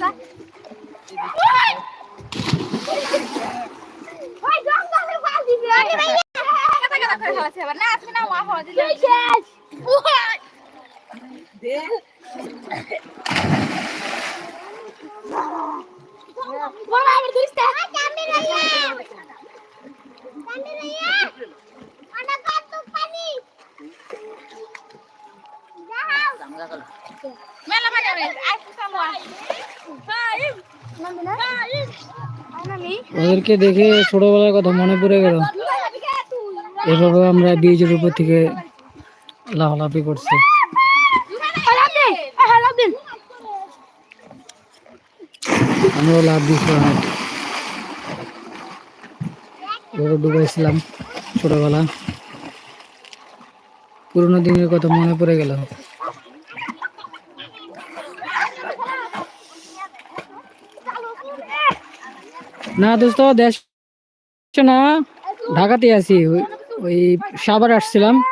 যা ওই জঙ্গলে ফাল দিবি কথা কথা করে ফেলাছে এবার না আজকে না মা ফল দিল বড় আমি দুইটা কামড়ে রাইয়া কামড়ে রাইয়া অনেক তো পানি যাও মেলা ভাই ভাই ওদেরকে দেখে ছোটবেলার কথা মনে পড়ে গেল। এভাবে আমরা বীজের উপর থেকে লাফালাফি করছি। আমরাও লাভ দিয়েছিলাম। অনেক। এভাবে ডুবাইছিলাম ছোটবেলা। পুরোনো দিনের কথা মনে পড়ে গেল। না দোস্ত, দেশ না ঢাকাতে আছি। ওই- সাভার আসছিলাম।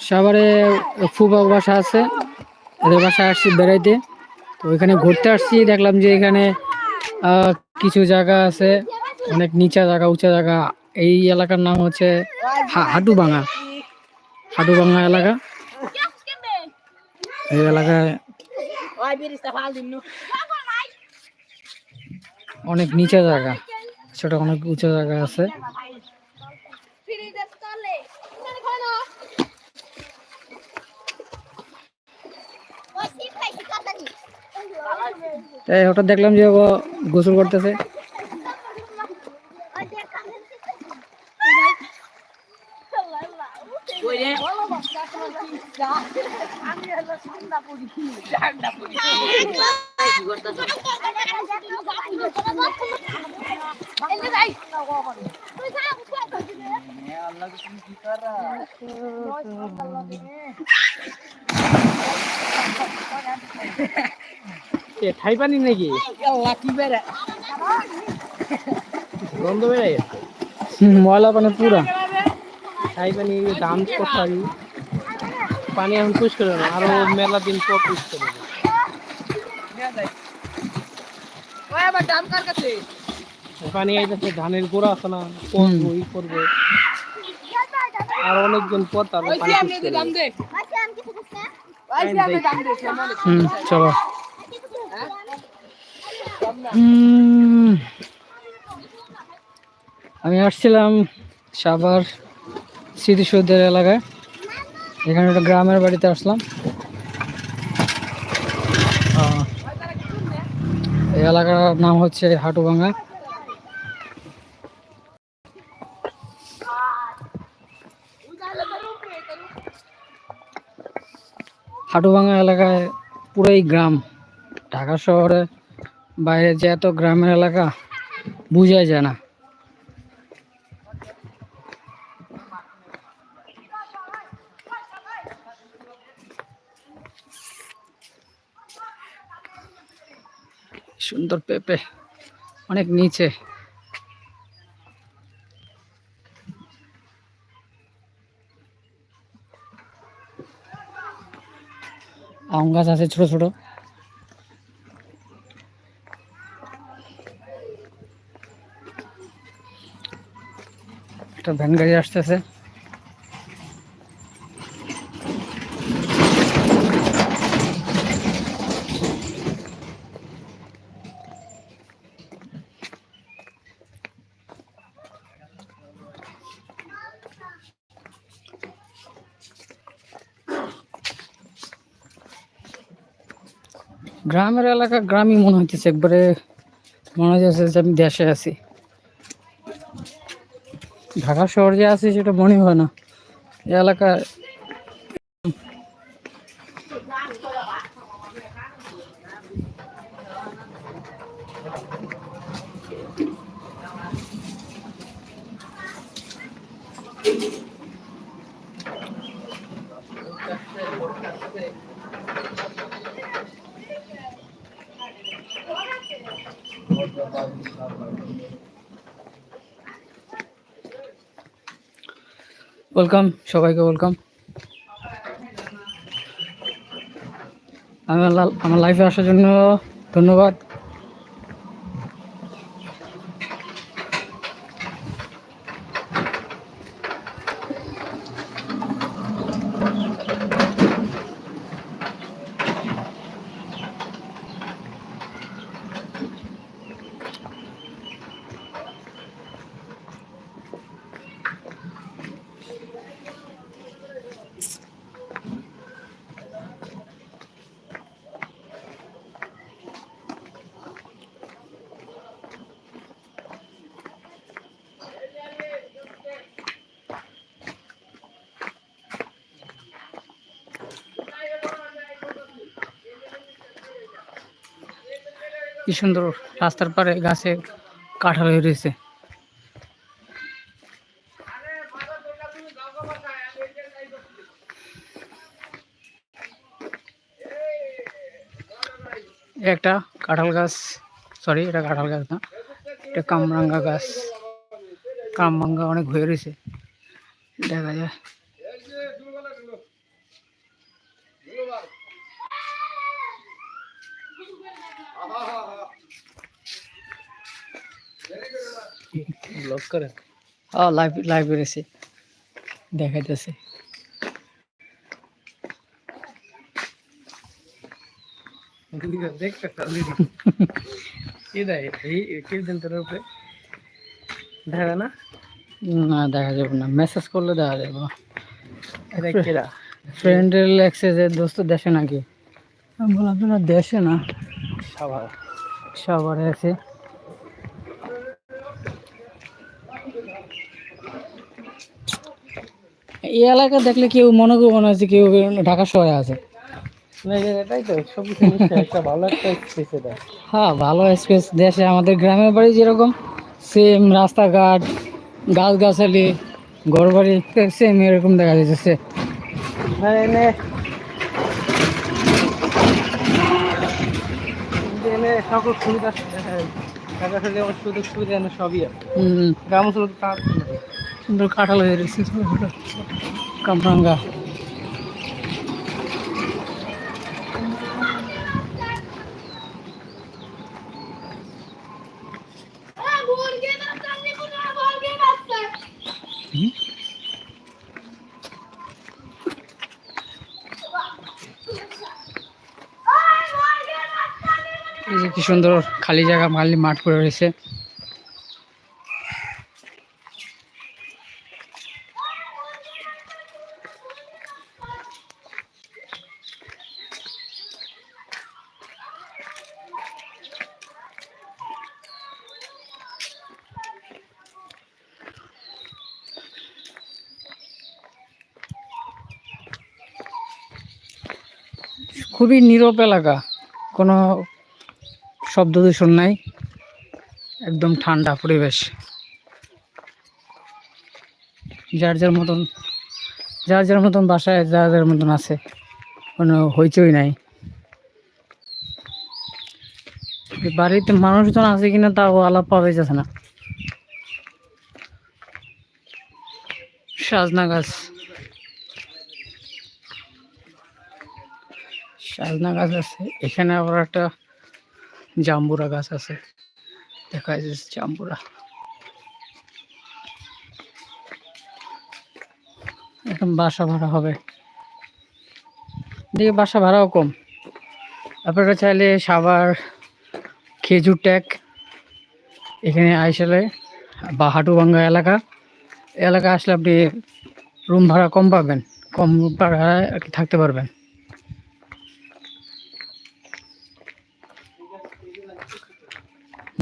সাভারে ফুবা বাসা আছে ওদের বাসায় আসছি বেড়াইতে। তো ওইখানে ঘুরতে আসছি, দেখলাম যে এখানে কিছু জায়গা আছে, অনেক নিচা জায়গা, উঁচা জায়গা। এই এলাকার নাম হচ্ছে হা- হাটুভাঙা হাটুভাঙা এলাকা। এই এলাকায় অনেক নিচে জায়গা। সেটা অনেক উঁচু জায়গা আছে। তাই হঠাৎ দেখলাম যে গোসল করতেছে ওই দেখ কানে ঠাই পানি নাকি? গন্ধ বেড়ে হুম, ময়লা পানি পুরা। ঠাই পানি দাম আগে পানি এখন পুষ করে না আরও মেলা দিন পর পুষ করে পানি আইতেছে ধানের গোড়া আছে না করব ই করব। আর অনেকদিন পর তারপর চলো। আমি আসছিলাম সাভার স্মৃতিসৌধের এলাকায়। এখানে একটা গ্রামের বাড়িতে আসলাম। এই এলাকার নাম হচ্ছে হাটুভাঙ্গা। হাটুভাঙ্গা এলাকায় পুরোই গ্রাম। ঢাকা শহরে বাইরে যে এত গ্রামের এলাকা, বোঝাই যায় না। সুন্দর পেঁপে, অনেক নিচে। আম গাছ আছে ছোট ছোট। একটা ভ্যান গাড়ি আসতেছে। গ্রামের এলাকা গ্রামই মনে হইতেছে, একবারে মনে হচ্ছে যে আমি দেশে আছি। ঢাকা শহর যে আছি সেটা মনে হয় না। এলাকা ওয়েলকাম সবাইকে ওয়েলকাম আমার আমার লাইফে আসার জন্য ধন্যবাদ। কি সুন্দর রাস্তার পারে গাছে কাঁঠাল হয়ে রয়েছে। একটা কাঁঠাল গাছ সরি এটা কাঁঠাল গাছ না, এটা কামরাঙ্গা গাছ। কামরাঙ্গা অনেক হয়ে রয়েছে। দেখা যায় ব্লগ করে? ও লাইভ লাইভ দেখাইতেছে। না? না দেখা যাবে না। মেসেজ করলে দেখা যাবে। ফ্রেন্ডের যে দোস্ত দেশে নাকি? আমি বললাম দেশে না? সাবার। সবারে আছে এই এলাকা দেখলে কেউ মনে করব না যে কেউ ঢাকা শহরে আছে। না তো সব একটা ভালো একটা হ্যাঁ ভালো স্পেস দেশে আমাদের গ্রামের বাড়ি যেরকম সেম রাস্তাঘাট গাছগাছালি ঘর বাড়ি সেম এরকম দেখা যাচ্ছে সকল সুবিধা খালি সুযোগ সুবিধা সবই আছে। গ্রাম সুন্দর কাঁঠাল হয়ে রয়েছে কামরাঙ্গা। কি সুন্দর খালি জায়গা খালি মাঠ পড়ে রয়েছে। খুবই নীরব এলাকা। কোনো শব্দ দূষণ নাই। একদম ঠান্ডা পরিবেশ। যার যার মতন, যার যার মতন বাসায়, যার যার মতন আছে, কোনো হইচই নাই। বাড়িতে মানুষজন আছে কিনা তাও আলাপ পাওয়া যাচ্ছে না। সাজনা গাছ। সাজনা গাছ আছে। এখানে আবার একটা জাম্বুরা গাছ আছে। দেখা যাচ্ছে জাম্বুরা। এখন বাসা ভাড়া হবে। দিকে বাসা ভাড়াও কম। আপনারা চাইলে সাভার খেজুর ট্যাক এখানে আইসালে বা হাটুভাঙ্গা এলাকা। এলাকা আসলে আপনি রুম ভাড়া কম পাবেন। কম ভাড়ায় থাকতে পারবেন।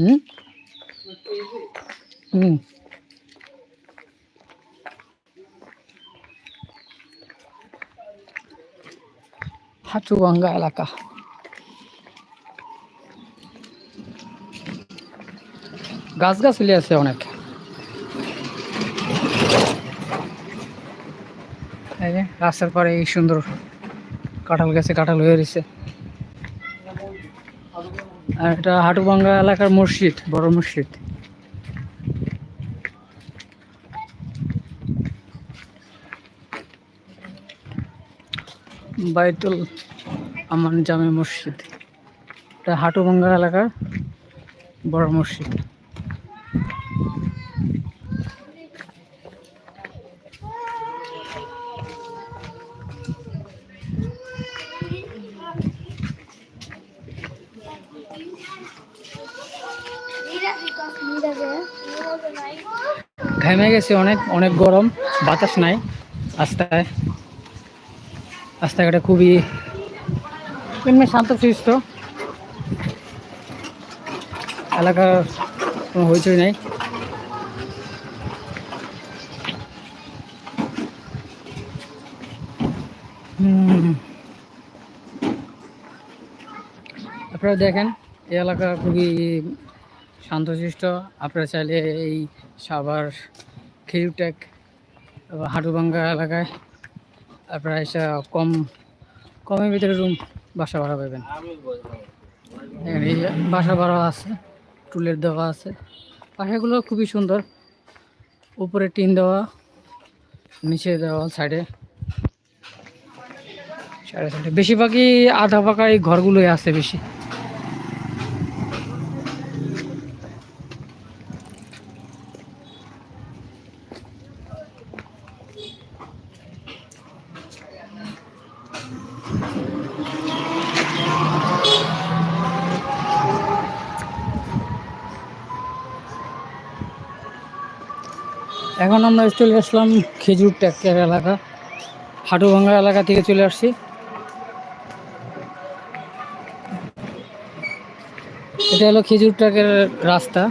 হুম? এলাকা। গাছ গাছলি আছে অনেক। রাস্তার পরে এই সুন্দর কাঁঠাল গাছে কাঁঠাল হয়ে রয়েছে। আর এটা হাটুবাঙ্গা এলাকার মসজিদ, বড় মসজিদ। বাইতুল আমান জামে মসজিদ। এটা হাটুবাঙ্গা এলাকার বড় মসজিদ। ঘেমে গেছে অনেক অনেক গরম, বাতাস নাই, রাস্তায়। রাস্তাঘাটে খুবই এমনি শান্তশিষ্ট। এলাকার কোনো হইচই নাই। আপনারা দেখেন, এই এলাকা খুবই শান্তশিষ্ট। আপনারা চাইলে এই সাভার খেজুরটেক হাটুভাঙ্গা এলাকায় আপনারা এসে কম, কমের ভিতরে রুম, বাসা ভাড়া পাবেন। এখানে এই বাসা ভাড়া আছে, টুলের দেওয়া আছে। বাসাগুলো খুবই সুন্দর। উপরে টিন দেওয়া, নিচে দেওয়া, সাইডে। সাইডে সাইডে। বেশিরভাগই আধা পাকা এই ঘরগুলোই আছে বেশি। এখন আমরা চলে আসলাম খেজুর ট্যাকের এলাকা, হাটুভাঙ্গা এলাকা থেকে চলে আসছি। এটা হলো খেজুর ট্যাকের রাস্তা।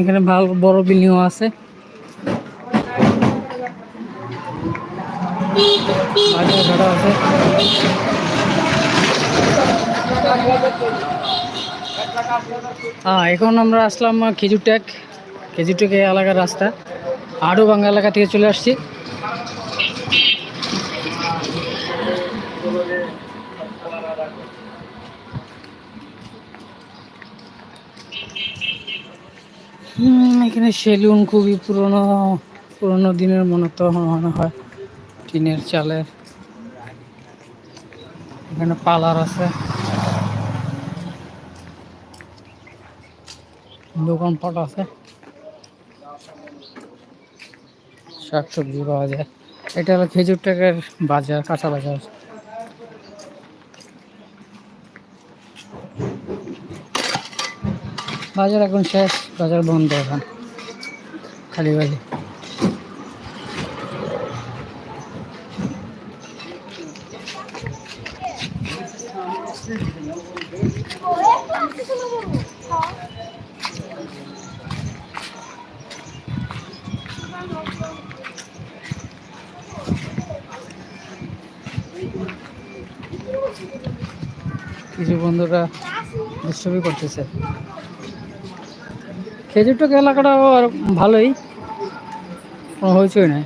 এখানে ভালো বড় বিল্ডিংও আছে। হ্যাঁ এখন আমরা আসলাম খেজুর ট্যাক। খেজুর ট্যাক এই এলাকার রাস্তা। আরও বাংলা এলাকা থেকে চলে আসছি। এখানে সেলুন খুবই পুরনো পুরনো দিনের মনে তো মনে হয়, টিনের চালের। এখানে পার্লার আছে। দোকানপাট আছে। শাকসবজি পাওয়া যায়। এটা হলো খেজুর টাকার বাজার, কাঁচা বাজার। বাজার এখন শেষ, বাজার বন্ধ এখন। খালি বাজি কিছু বন্ধুরা দুষ্টমি করতেছে। খেজুর খেজুরটক এলাকাটা আর ভালোই কোনো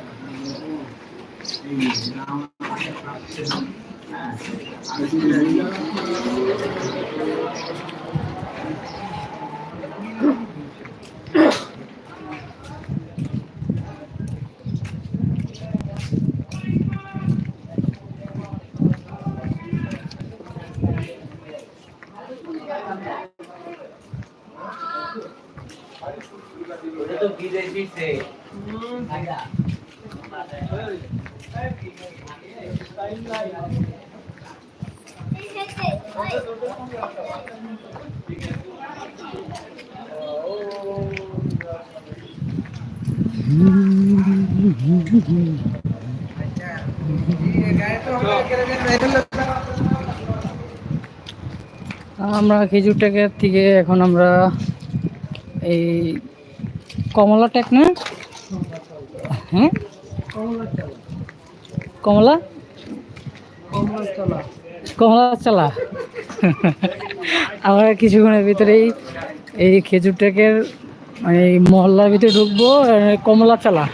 হইচই নাই আমরা খেজুর টেকের থেকে এখন আমরা এই কমলা টেক না? হ্যাঁ? কমলা? কমলা চালা। আমরা কিছুক্ষণের ভিতরেই এই খেজুর টেকের মানে এই মহল্লার ভিতরে ঢুকবো কমলা চালা।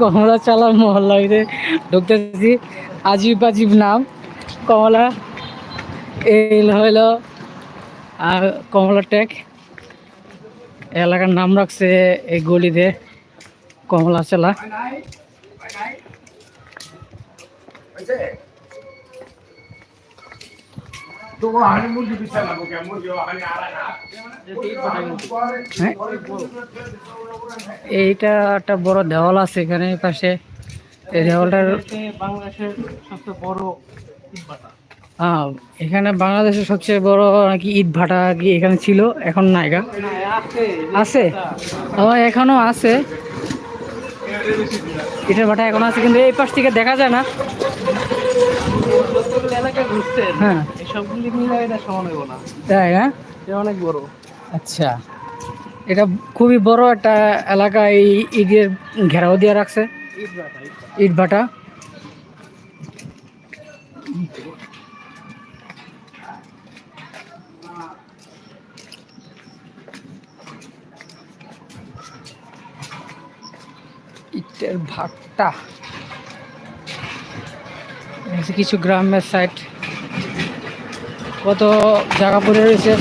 কমলা চালা মহল্লার ভিতরে ঢুকতেছি। আজীব আজীব নাম। কমলা এই হইল, আর কমলা টেক। এলাকার নাম রাখছে এই গলিতে কমলা চালা। হ্যাঁ? এইটা একটা বড় দেওয়াল আছে এখানে পাশে। এই দেওয়ালটার বাংলাদেশের সবচেয়ে বড় এখানে বাংলাদেশের সবচেয়ে বড় নাকি ইট ভাটা কি এখানে ছিল? এখন নাইগা আছে আছে? ও, এখনও আছে। ইটের ভাটা এখনও আছে, কিন্তু এই পাশ থেকে দেখা যায় হ্যাঁ। না? আচ্ছা। এটা খুবই বড় একটা এলাকা, এই ইটের ঘেরাও দিয়ে রাখছে। ইট ভাটা। ইটের ভাটটা। এই যে কিছু গ্রামের সাইড কত জায়গা পড়ে রয়েছে?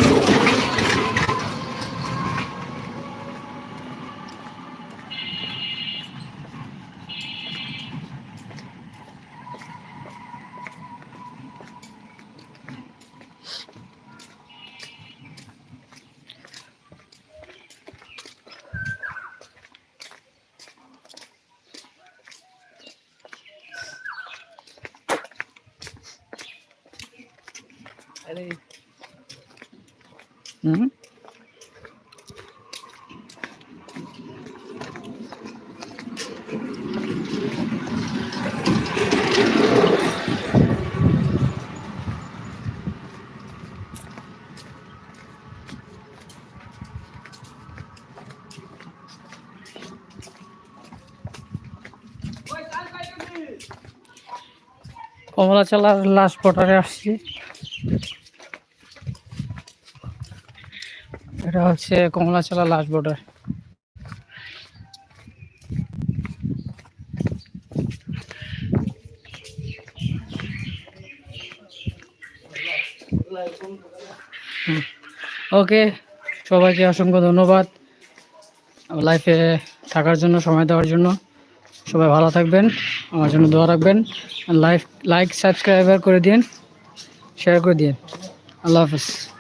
হুম কমলাচালার লাস্ট বর্ডারে আসছি। এটা হচ্ছে কমলাচালা লাস্ট বর্ডার ওকে, সবাইকে অসংখ্য ধন্যবাদ লাইফে থাকার জন্য, সময় দেওয়ার জন্য। সবাই ভালো থাকবেন, আমার জন্য দোয়া রাখবেন। লাইক লাইক সাবস্ক্রাইবার করে দিন শেয়ার করে দিন। আল্লাহ হাফেজ।